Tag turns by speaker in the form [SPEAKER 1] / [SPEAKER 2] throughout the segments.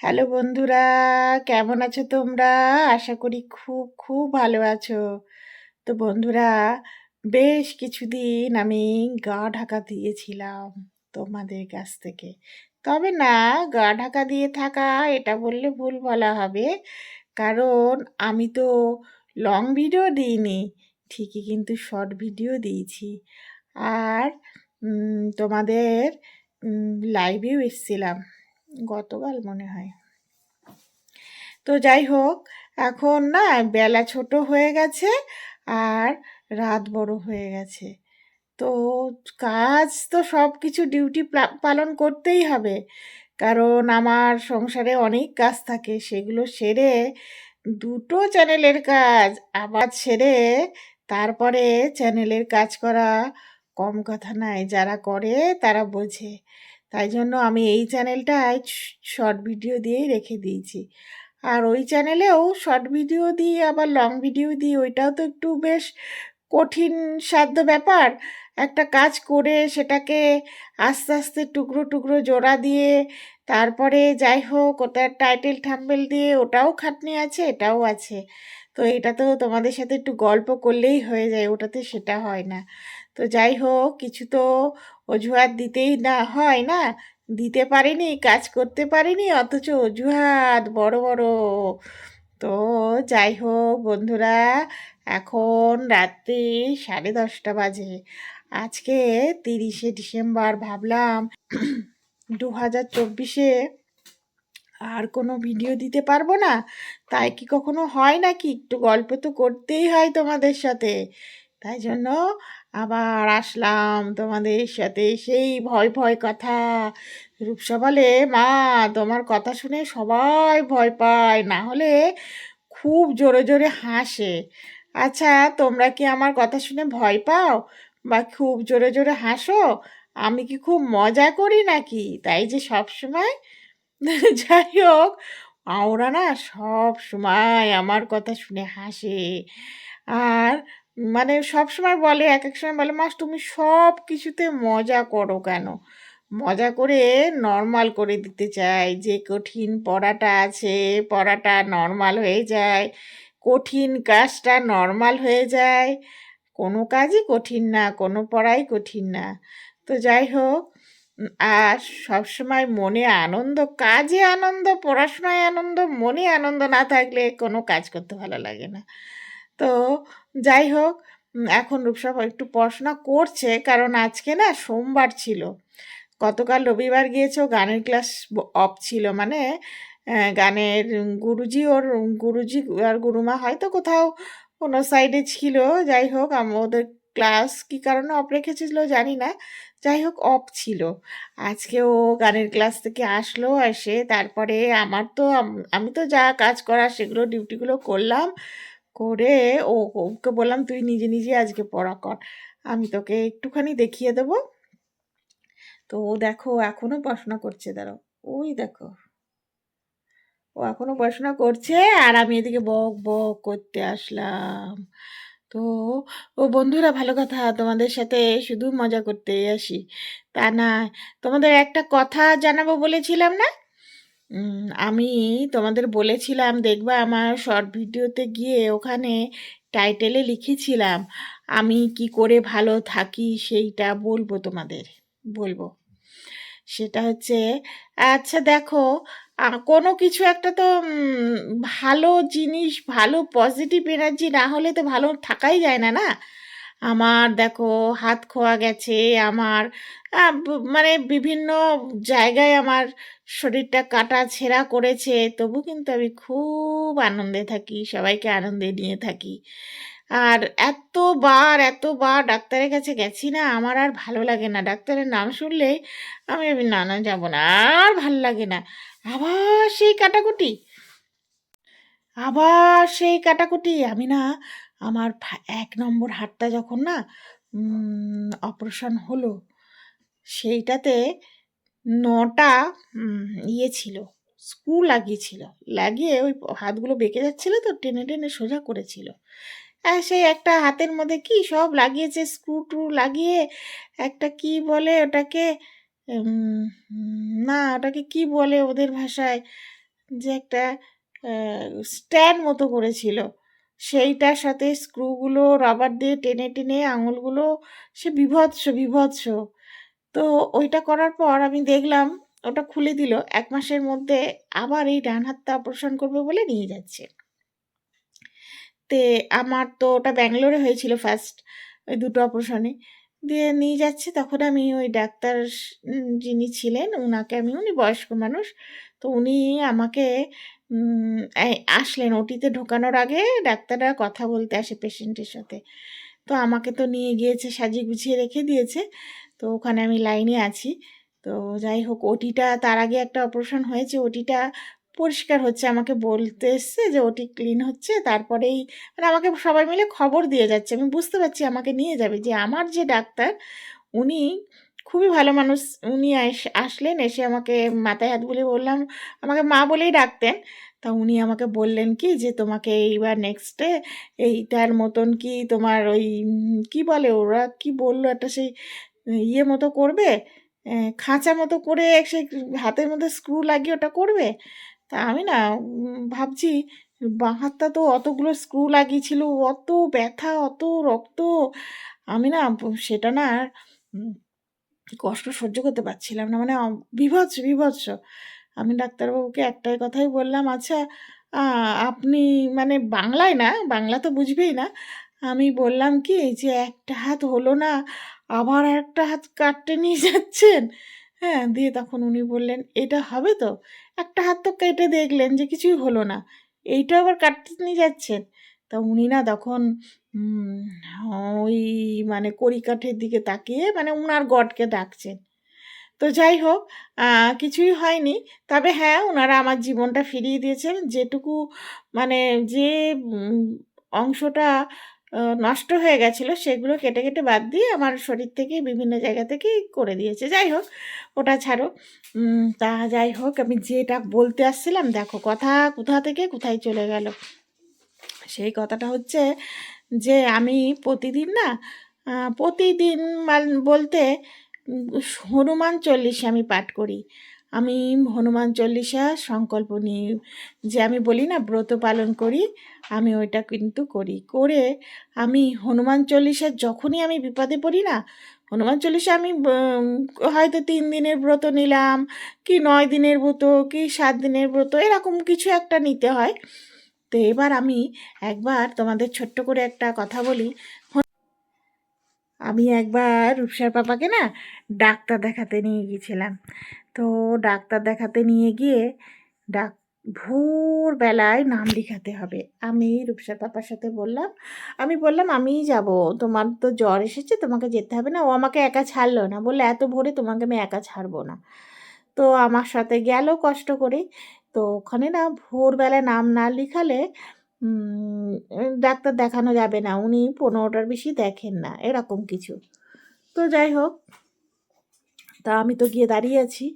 [SPEAKER 1] Hello বন্ধুরা, কেমন আছো তোমরা? আশা করি খুব খুব ভালো আছো। তো বন্ধুরা, বেশ কিছুদিন আমি গা ঢাকা দিয়েছিলাম তোমাদের কাছ থেকে। তবে না, গা ঢাকা দিয়ে থাকা এটা বললে ভুল বলা হবে। কারণ আমি তো লং ভিডিও দিইনি, ঠিকই কিন্তু শর্ট ভিডিও দিয়েছি। আর তোমাদের লাইভেও এসেছিলাম। গতকাল মনে হয়। তো যাই হোক, এখন না বেলা ছোট হয়ে গেছে আর রাত বড় হয়ে গেছে। তো কাজ তো সব কিছু ডিউটি পালন করতেই হবে। কারণ আমার সংসারে অনেক কাজ থাকে, সেগুলো সেরে দুটো চ্যানেলের কাজ আবার সেরে তারপরে চ্যানেলের কাজ করা কম কথা নাই যারা করে তারা বোঝে। তাই জন্য আমি এই চ্যানেলটায় শর্ট ভিডিও দিয়েই রেখে দিয়েছি। আর ওই চ্যানেলেও শর্ট ভিডিও দিই, আবার লং ভিডিও দিই, ওইটাও তো একটু বেশ কঠিন সাধ্য ব্যাপার। একটা কাজ করে সেটাকে আস্তে আস্তে টুকরো টুকরো জোড়া দিয়ে, তারপরে যাই হোক, ওটার টাইটেল থাম্বেল দিয়ে, ওটাও খাটনি আছে, এটাও আছে। তো এটা তো তোমাদের সাথে একটু গল্প করলেই হয়ে যায়, ওটাতে সেটা হয় না। তো যাই হোক, কিছু তো অজুহাত দিতেই না হয় না? দিতে পারিনি, কাজ করতে পারিনি, অথচ অজুহাত, বড় বড়। তো যাই হোক, বন্ধুরা, এখন রাত্রি সাড়ে দশটা বাজে। আজকে তিরিশে ডিসেম্বর ভাবলাম দু হাজার চব্বিশে আর কোনো ভিডিও দিতে পারব না। তাই কি কখনো হয় নাকি? একটু গল্প তো করতেই হয় তোমাদের সাথে। তাই জন্য আবার আসলাম তোমাদের সাথে সেই ভয় ভয় কথা। রূপসা বলে, মা, তোমার কথা শুনে সবাই ভয় পায়, না হলে খুব জোরে জোরে হাসে। আচ্ছা তোমরা কি আমার কথা শুনে ভয় পাও? বা খুব জোরে জোরে হাসো? আমি কি খুব মজা করি নাকি? তাই যে সব সময়? যাই হোক ওরা না সব সময় আমার কথা শুনে হাসে। আর মানে সব সময় বলে এক এক সময় বলে, মাস, তুমি সব কিছুতে মজা করো কেন? মজা করে নর্মাল করে দিতে চাই। যে কঠিন পড়াটা আছে, পড়াটা নর্মাল হয়ে যায়। কঠিন কাজটা নর্মাল হয়ে যায়। কোনো কাজই কঠিন না, কোনো পড়াই কঠিন না। তো যাই হোক, আর সবসময় মনে আনন্দ, কাজে আনন্দ, পড়াশোনায় আনন্দ, মনে আনন্দ না থাকলে কোনো কাজ করতে ভালো লাগে না। তো যাই হোক এখন রূপসা একটু পড়াশোনা করছে, কারণ আজকে না সোমবার ছিল। গতকাল রবিবার গিয়েছে গানের ক্লাস অফ ছিল মানে গানের গুরুজি ওর, গুরুজি আর গুরুমা হয়তো কোথাও কোনো সাইডে ছিল। যাই হোক ওদের ক্লাস কি কারণে অফ রেখেছিল জানি না। যাই হোক, অফ ছিল। আজকে ও গানের ক্লাস থেকে আসলো, এসে তারপরে আমার তো, আমি তো যা কাজ করা সেগুলো ডিউটিগুলো করলাম। করে ও, ওকে বললাম, তুই নিজে নিজে আজকে পড়া কর। আমি তোকে একটুখানি দেখিয়ে দেবো। তো ও দেখো এখনও পড়াশোনা করছে দাঁড়ো ওই দেখো। ও এখনও পড়াশোনা করছে, আর আমি এদিকে বক বক করতে আসলাম। তো ও, বন্ধুরা, ভালো কথা, তোমাদের সাথে শুধু মজা করতে আসি। তা না, তোমাদের একটা কথা জানাব বলেছিলাম না? আমি তোমাদের বলেছিলাম, দেখবা আমার শর্ট ভিডিওতে গিয়ে ওখানে টাইটেলে লিখেছিলাম, আমি কি করে ভালো থাকি সেইটা বলব তোমাদের। বলব। সেটা হচ্ছে আচ্ছা দেখো কোনো কিছু একটা তো ভালো জিনিস, ভালো পজিটিভ এনার্জি না হলে তো ভালো থাকাই যায় না না? আমার দেখো হাত খোয়া গেছে, আমার মানে বিভিন্ন জায়গায় আমার শরীরটা কাটা ছেঁড়া করেছে, তবু কিন্তু আমি খুব আনন্দে থাকি, সবাইকে আনন্দে নিয়ে থাকি। আর এতবার এতবার ডাক্তারের কাছে গেছি না, আমার আর ভালো লাগে না। ডাক্তারের নাম শুনলে আমি আমি না না, যাব না, আর ভালো লাগে না। আবার সেই কাটাকুটি, আবার সেই কাটাকুটি, আমি না আমার এক নম্বর হাতটা যখন না অপারেশন হলো, সেইটাতে নটা ইয়ে ছিল স্ক্রু লাগিয়েছিল। লাগিয়ে ওই হাতগুলো বেঁকে যাচ্ছিল তো, টেনে টেনে সোজা করেছিল। সেই একটা হাতের মধ্যে কি সব লাগিয়েছে স্ক্রু ট্রু লাগিয়ে, একটা কি বলে ওটাকে না, ওটাকে কি বলে ওদের ভাষায়, যে একটা স্ট্যান্ড মতো করেছিল। সেইটার সাথে স্ক্রুগুলো রাবার দিয়ে টেনে টেনে আঙুলগুলো, সে বিভৎস বিভৎস। তো ওইটা করার পর আমি দেখলাম, ওটা খুলে দিল। এক মাসের মধ্যে আবার এই ডান হাতটা অপারেশন করবে বলে নিয়ে যাচ্ছে। তে আমার তো ওটা ব্যাঙ্গালোরে হয়েছিল ফার্স্ট, ওই দুটো অপারেশনে। দিয়ে নিয়ে যাচ্ছে, তখন আমি ওই ডাক্তার যিনি ছিলেন ওনাকে আমি, উনি বয়স্ক মানুষ। তো উনি আমাকে আসলেন ওটিতে ঢোকানোর আগে ডাক্তাররা কথা বলতে আসে পেশেন্টের সাথে। তো আমাকে তো নিয়ে গিয়েছে, সাজিয়ে গুছিয়ে রেখে দিয়েছে। তো ওখানে আমি লাইনে আছি। তো যাই হোক ওটিটা তার আগে একটা অপারেশন হয়েছে। ওটিটা পরিষ্কার হচ্ছে, আমাকে বলতে এসছে যে ওটি ক্লিন হচ্ছে। তারপরেই মানে আমাকে সবাই মিলে খবর দিয়ে যাচ্ছে। আমি বুঝতে পারছি, আমাকে নিয়ে যাবে যে আমার যে ডাক্তার, উনি খুবই ভালো মানুষ। উনি আস- আসলেন এসে আমাকে মাথায় হাত বুলিয়ে বললাম আমাকে মা বলেই ডাকতেন। তা উনি আমাকে বললেন কি যে তোমাকে এইবার নেক্সটে এইটার মতন কি তোমার ওই কি বলে ওরা কি বলল একটা সেই ইয়ে মতো করবে? খাঁচা মতো করে সেই হাতের মধ্যে স্ক্রু লাগিয়ে ওটা করবে? তা আমি না ভাবছি বাঁ হাতটা তো অতগুলো স্ক্রু লাগিয়েছিল অত ব্যথা অত রক্ত। আমি না সেটা না আর, কষ্ট সহ্য করতে পারছিলাম না। মানে বিভৎস বিভৎস। আমি ডাক্তারবাবুকে একটাই কথাই বললাম আচ্ছা আপনি মানে বাংলায় না, বাংলা তো বুঝবেই না। আমি বললাম, কি যে একটা হাত হলো না, আবার একটা হাত কাটতে নিয়ে যাচ্ছেন? হ্যাঁ দিয়ে তখন উনি বললেন, এটা হবে তো? একটা হাত তো কেটে দেখলেন যে কিছুই হলো না। এইটা আবার কাটতে নিয়ে যাচ্ছেন? তা উনি না তখন ওই মানে কড়িকাঠের দিকে তাকিয়ে মানে উনার গডকে ডাকছেন। তো যাই হোক কিছুই হয়নি। তবে হ্যাঁ ওনারা আমার জীবনটা ফিরিয়ে দিয়েছেন। যেটুকু মানে যে অংশটা নষ্ট হয়ে গেছিল সেগুলো কেটে কেটে বাদ দিয়ে আমার শরীর থেকে বিভিন্ন জায়গা থেকেই করে দিয়েছে। যাই হোক, ওটা ছাড়ো। তা যাই হোক, আমি যেটা বলতে আসছিলাম, দেখো কথা কোথা থেকে কোথায় চলে গেল। সেই কথাটা হচ্ছে যে আমি প্রতিদিন না প্রতিদিন বলতে হনুমান চল্লিশে আমি পাঠ করি। আমি হনুমান চল্লিশা সংকল্প নিই। যে আমি বলি না, ব্রত পালন করি, আমি ওইটা কিন্তু করি। করে আমি হনুমান চল্লিশা যখনই আমি বিপদে পড়ি না, হনুমান চল্লিশা আমি হয়তো তিন দিনের ব্রত নিলাম, কি নয় দিনের ব্রত, কি সাত দিনের ব্রত, এরকম কিছু একটা নিতে হয়। তো এবার আমি একবার তোমাদের ছোট্ট করে একটা কথা বলি। আমি একবার রূপসার পাপাকে না ডাক্তার দেখাতে নিয়ে গিয়েছিলাম। তো ডাক্তার দেখাতে নিয়ে গিয়ে ডাক, ভোরবেলায় নাম লিখাতে হবে। আমি রূপসার পাপার সাথে বললাম, আমি বললাম, আমিই যাব। তোমার তো জ্বর এসেছে, তোমাকে যেতে হবে না। ও আমাকে একা ছাড়লো না। বললে, এত ভোরে তোমাকে আমি একা ছাড়বো না। তো আমার সাথে গেল কষ্ট করে। তো ওখানে না ভোরবেলা নাম না লিখালে ডাক্তার দেখানো যাবে না। উনি পনেরোটার বেশি দেখেন না, এরকম কিছু। তো যাই হোক, তা আমি তো গিয়ে দাঁড়িয়ে আছি।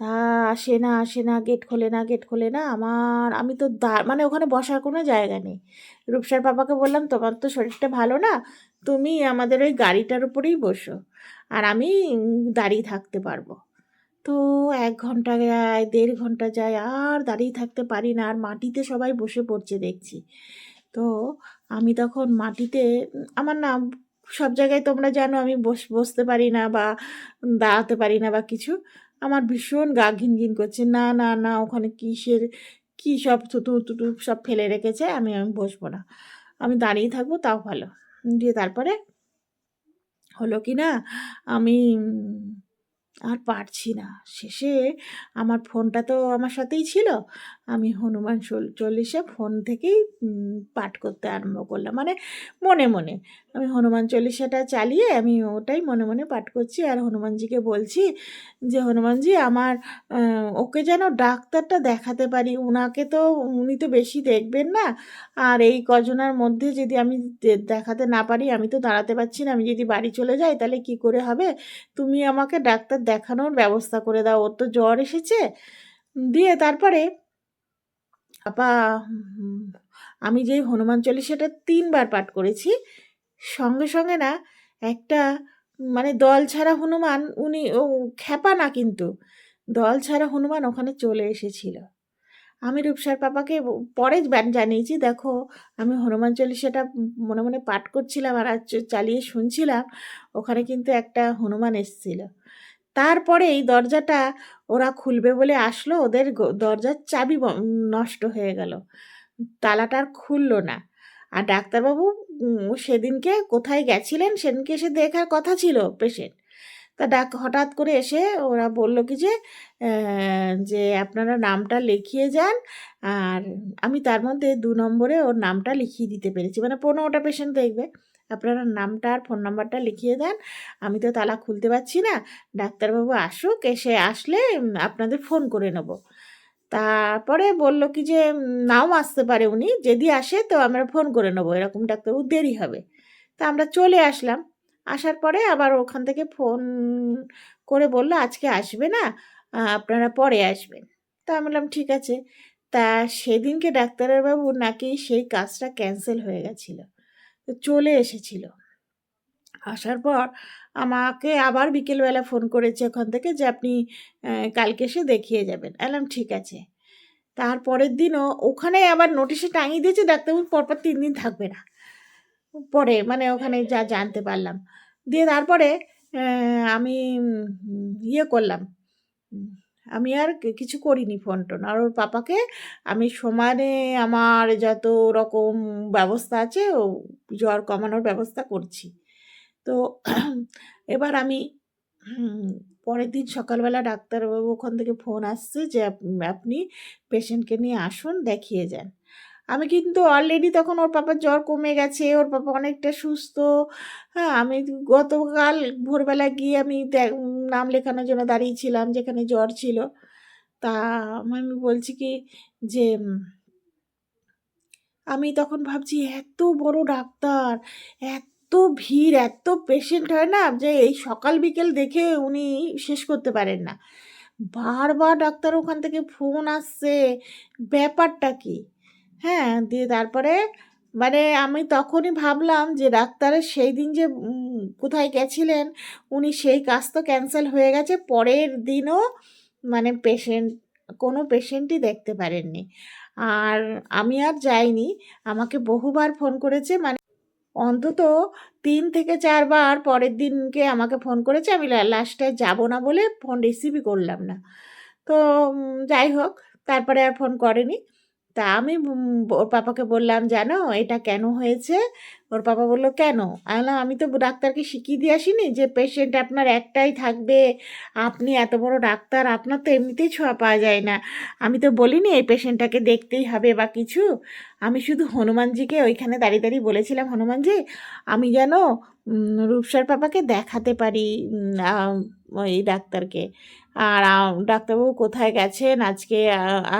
[SPEAKER 1] তা আসে না আসে না, গেট খোলে না, গেট খোলে না, আমার, আমি তো মানে ওখানে বসার কোনো জায়গা নেই। রূপসার বাবাকে বললাম, তোমার তো শরীরটা ভালো না, তুমি আমাদের ওই গাড়িটার উপরেই বসো, আর আমি দাঁড়িয়ে থাকতে পারব। তো এক ঘণ্টা যায়, দেড় ঘণ্টা যায়, আর দাঁড়িয়ে থাকতে পারি না। আর মাটিতে সবাই বসে পড়ছে দেখছি। তো আমি তখন মাটিতে, আমার না সব জায়গায় তোমরা জানো, আমি বস, বসতে পারি না বা দাঁড়াতে পারি না বা কিছু। আমার ভীষণ গা ঘিন ঘিন করছে, না না না, ওখানে কিসের, কী সব থুতু টুতু সব ফেলে রেখেছে, আমি আমি বসবো না। আমি দাঁড়িয়ে থাকব, তাও ভালো। দিয়ে তারপরে হলো কি না, আমি আর পারছি না। শেষে আমার ফোনটা তো আমার সাথেই ছিল। আমি হনুমান চল- চল্লিশা ফোন থেকেই পাঠ করতে আরম্ভ করলাম। মানে মনে মনে। আমি হনুমান চল্লিশাটা চালিয়ে আমি ওটাই মনে মনে পাঠ করছি। আর হনুমানজিকে বলছি যে, হনুমানজি, আমার ওকে যেন ডাক্তারটা দেখাতে পারি। ওনাকে তো, উনি তো বেশি দেখবেন না। আর এই কজনের মধ্যে যদি আমি দেখাতে না পারি, আমি তো দাঁড়াতে পারছি না। আমি যদি বাড়ি চলে যাই, তাহলে কি করে হবে? তুমি আমাকে ডাক্তার দেখানোর ব্যবস্থা করে দাও। ওর তো জ্বর এসেছে। দিয়ে তারপরে আপা আমি যেই হনুমান চল্লিশাটা তিনবার পাঠ করেছি, সঙ্গে সঙ্গে না একটা মানে দল ছাড়া হনুমান, উনি ও খ্যাপা না কিন্তু, দল ছাড়া হনুমান ওখানে চলে এসেছিল। আমি রূপসার পাপাকে পরে জানিয়েছি, দেখো, আমি হনুমান চল্লিশাটা মনে মনে পাঠ করছিলাম আর চালিয়ে শুনছিলাম, ওখানে কিন্তু একটা হনুমান এসেছিল। তারপরে এই দরজাটা ওরা খুলবে বলে আসলো। ওদের দরজার চাবি নষ্ট হয়ে গেল। তালাটা আর খুললো না। আর ডাক্তারবাবু সেদিনকে কোথায় গেছিলেন সেদিনকে এসে দেখার কথা ছিল পেশেন্ট। তা ডাক, হঠাৎ করে এসে ওরা বলল কি যে যে আপনারা নামটা লিখিয়ে যান। আর আমি তার মধ্যে দু নম্বরে ওর নামটা লিখিয়ে দিতে পেরেছি। মানে পনেরোটা পেশেন্ট দেখবে। আপনারা নামটা আর ফোন নাম্বারটা লিখিয়ে দেন। আমি তো তালা খুলতে পারছি না। ডাক্তারবাবু আসুক, এসে আসলে আপনাদের ফোন করে নেব। তারপরে বলল কি যে নাও আসতে পারে উনি, যদি আসে তো আমরা ফোন করে নেব। এরকম ডাক্তারবাবু দেরি হবে। তা আমরা চলে আসলাম। আসার পরে আবার ওখান থেকে ফোন করে বলল, আজকে আসবে না আপনারা পরে আসবেন। তা আমি বললাম, ঠিক আছে। তা সেদিনকে ডাক্তারের বাবু নাকি সেই কাজটা ক্যান্সেল হয়ে গেছিল। চলে এসেছিল। আসার পর আমাকে আবার বিকেলবেলা ফোন করেছে ওখান থেকে যে, আপনি কালকে এসে দেখিয়ে যাবেন। এলাম, ঠিক আছে। তারপরের দিনও ওখানে আবার নোটিশে টাঙিয়ে দিয়েছে, ডাক্তারবাবু পরপর তিন দিন থাকবে না। পরে মানে ওখানে যা জানতে পারলাম। দিয়ে তারপরে আমি ইয়ে করলাম। আমি আর কিছু করিনি ফোন টোন আর ওর পাপাকে আমি সমানে আমার যত রকম ব্যবস্থা আছে ও জ্বর কমানোর ব্যবস্থা করছি। তো এবার আমি পরের দিন সকালবেলা ডাক্তারবাবু ওখান থেকে ফোন আসছে যে আপ- আপনি পেশেন্টকে নিয়ে আসুন, দেখিয়ে যান। আমি কিন্তু অলরেডি তখন ওর পাপার জ্বর কমে গেছে, ওর পাপা অনেকটা সুস্থ। হ্যাঁ আমি গতকাল ভোরবেলা গিয়ে আমি নাম লেখানোর জন্য দাঁড়িয়েছিলাম যেখানে জ্বর ছিল। তা আমি বলছি কি যে আমি তখন ভাবছি, এত বড় ডাক্তার, এত ভিড়, এত পেশেন্ট হয় না যে এই সকাল বিকেল দেখে উনি শেষ করতে পারেন না। বারবার ডাক্তার ওখান থেকে ফোন আসছে, ব্যাপারটা কি? হ্যাঁ দিয়ে তারপরে মানে আমি তখনই ভাবলাম যে ডাক্তারের সেই দিন যে কোথায় গেছিলেন, উনি সেই কাজ তো ক্যান্সেল হয়ে গেছে, পরের দিনও মানে পেশেন্ট কোনো পেশেন্টই দেখতে পারেননি। আর আমি আর যাইনি। আমাকে বহুবার ফোন করেছে মানে অন্তত তিন থেকে চারবার পরের দিনকে আমাকে ফোন করেছে, আমি লাস্টে যাব না বলে ফোন রিসিভই করলাম না। তো যাই হোক, তারপরে আর ফোন করেনি। তা আমি ওর পাপাকে বললাম, জানো এটা কেন হয়েছে? ওর পাপা বলল, কেন? আমি বললাম, আমি তো ডাক্তারকে শিখিয়ে দিয়ে আসিনি যে পেশেন্ট আপনার একটাই থাকবে। আপনি এত বড় ডাক্তার, আপনার তো এমনিতেই ছোঁয়া পাওয়া যায় না। আমি তো বলিনি এই পেশেন্টটাকে দেখতেই হবে বা কিছু। আমি শুধু হনুমানজিকে ওইখানে দাঁড়িয়ে দাঁড়িয়ে বলেছিলাম, হনুমানজি, আমি যেন রূপসার পাপাকে দেখাতে পারি ওই ডাক্তারকে। আর ডাক্তারবাবু কোথায় গেছেন? আজকে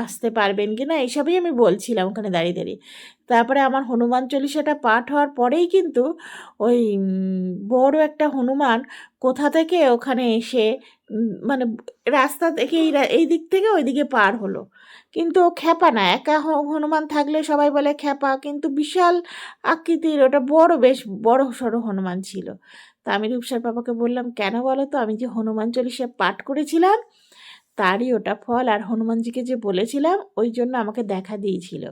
[SPEAKER 1] আসতে পারবেন কি না এইসবই আমি বলছিলাম ওখানে দাঁড়িয়ে দাঁড়িয়ে। তারপরে আমার হনুমান চল্লিশাটা পাঠ হওয়ার পরেই কিন্তু ওই বড় একটা হনুমান কোথা থেকে ওখানে এসে মানে রাস্তা থেকে এই এই দিক থেকে ওই দিকে পার হলো। কিন্তু ও খ্যাপা না। একা হনুমান থাকলে সবাই বলে খ্যাপা। কিন্তু বিশাল আকৃতির, ওটা বড়, বেশ বড় সড়ো হনুমান ছিল। আমি রূপসার বাবাকে বললাম, কেন বলো তো, আমি যে হনুমান চল্লিশা পাঠ করেছিলাম, তারই ওটা ফল, আর হনুমানজিকে যে বলেছিলাম, ওই জন্য আমাকে দেখা দিয়েছিল।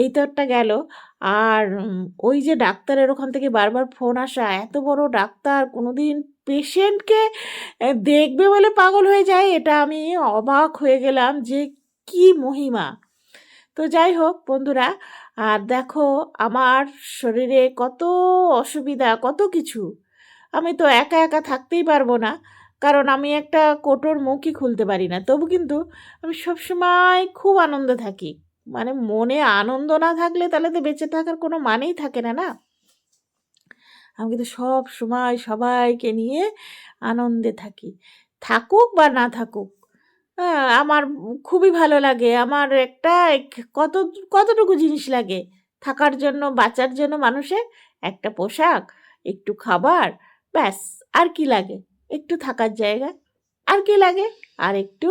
[SPEAKER 1] এই তো একটা গেল। আর ওই যে ডাক্তারের ওখান থেকে বারবার ফোন আসা, এত বড় ডাক্তার, কোনোদিন পেশেন্টকে দেখবে বলে পাগল হয়ে যায়, এটা আমি অবাক হয়ে গেলাম যে কি মহিমা। তো যাই হোক বন্ধুরা, আর দেখো আমার শরীরে কত অসুবিধা, কত কিছু। আমি তো একা একা থাকতেই পারব না। কারণ আমি একটা কোটোর মুখই খুলতে পারি না। তবু কিন্তু আমি সবসময় খুব আনন্দে থাকি। মানে মনে আনন্দ না থাকলে তাহলে তো বেঁচে থাকার কোনো মানেই থাকে না না? আমি কিন্তু সব সময় সবাইকে নিয়ে আনন্দে থাকি। থাকুক বা না থাকুক হ্যাঁ আমার খুবই ভালো লাগে। আমার একটা কত, কতটুকু জিনিস লাগে? থাকার জন্য, বাঁচার জন্য মানুষের একটা পোশাক, একটু খাবার ব্যাস, আর কি লাগে? একটু থাকার জায়গা, আর কি লাগে? আর একটু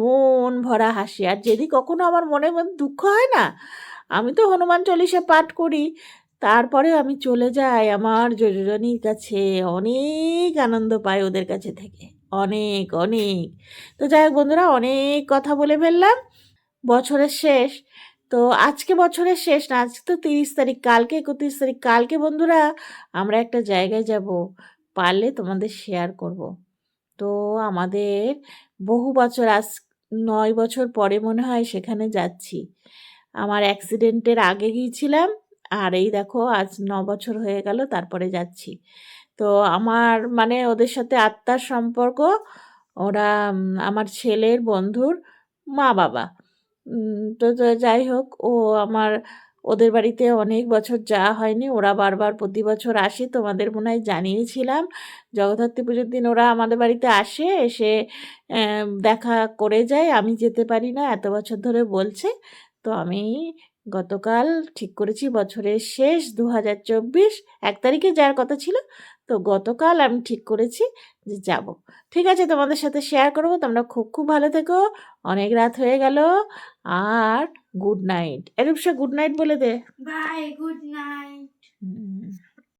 [SPEAKER 1] মন ভরা হাসি। আর যদি কখনো আমার মনে মধ্যে দুঃখ হয় না, আমি তো হনুমান চল্লিশা পাঠ করি তারপরে আমি চলে যাই আমার যোজনীর কাছে। অনেক আনন্দ পাই ওদের কাছে থেকে। অনেক অনেক। তো যাই হোক বন্ধুরা, অনেক কথা বলে ফেললাম। বছরের শেষ। তো আজকে বছরের শেষ না, আজকে তো তিরিশ তারিখ, কালকে একত্রিশ তারিখ। কালকে বন্ধুরা, আমরা একটা জায়গায় যাব। পারলে তোমাদের শেয়ার করব। তো আমাদের বহু বছর, আজ নয় বছর পরে মনে হয় সেখানে যাচ্ছি। আমার অ্যাক্সিডেন্টের আগে গিয়েছিলাম আর এই দেখো আজ ন বছর হয়ে গেল তারপরে যাচ্ছি। তো আমার মানে ওদের সাথে আত্মার সম্পর্ক, ওরা আমার ছেলের বন্ধুর মা বাবা তো যাই হোক, ও আমার ওদের বাড়িতে অনেক বছর যাওয়া হয়নি, ওরা বারবার প্রতি বছর আসে, তোমাদের মনে হয় জানিয়েছিলাম। জগদ্ধাত্রী পুজোর দিন ওরা আমাদের বাড়িতে আসে, এসে দেখা করে যায়। আমি যেতে পারি না, এত বছর ধরে বলছে। তো আমি গতকাল ঠিক করেছি, বছরের শেষ দু হাজার চব্বিশ, এক তারিখে যাওয়ার কথা ছিল তো গতকাল আমি ঠিক করেছি যে যাব। ঠিক আছে তোমাদের সাথে শেয়ার করব। তোমরা খুব খুব ভালো থেকো। অনেক রাত হয়ে গেল। আর গুড নাইট এরূপসা গুড নাইট বলে দে।
[SPEAKER 2] Bye good night.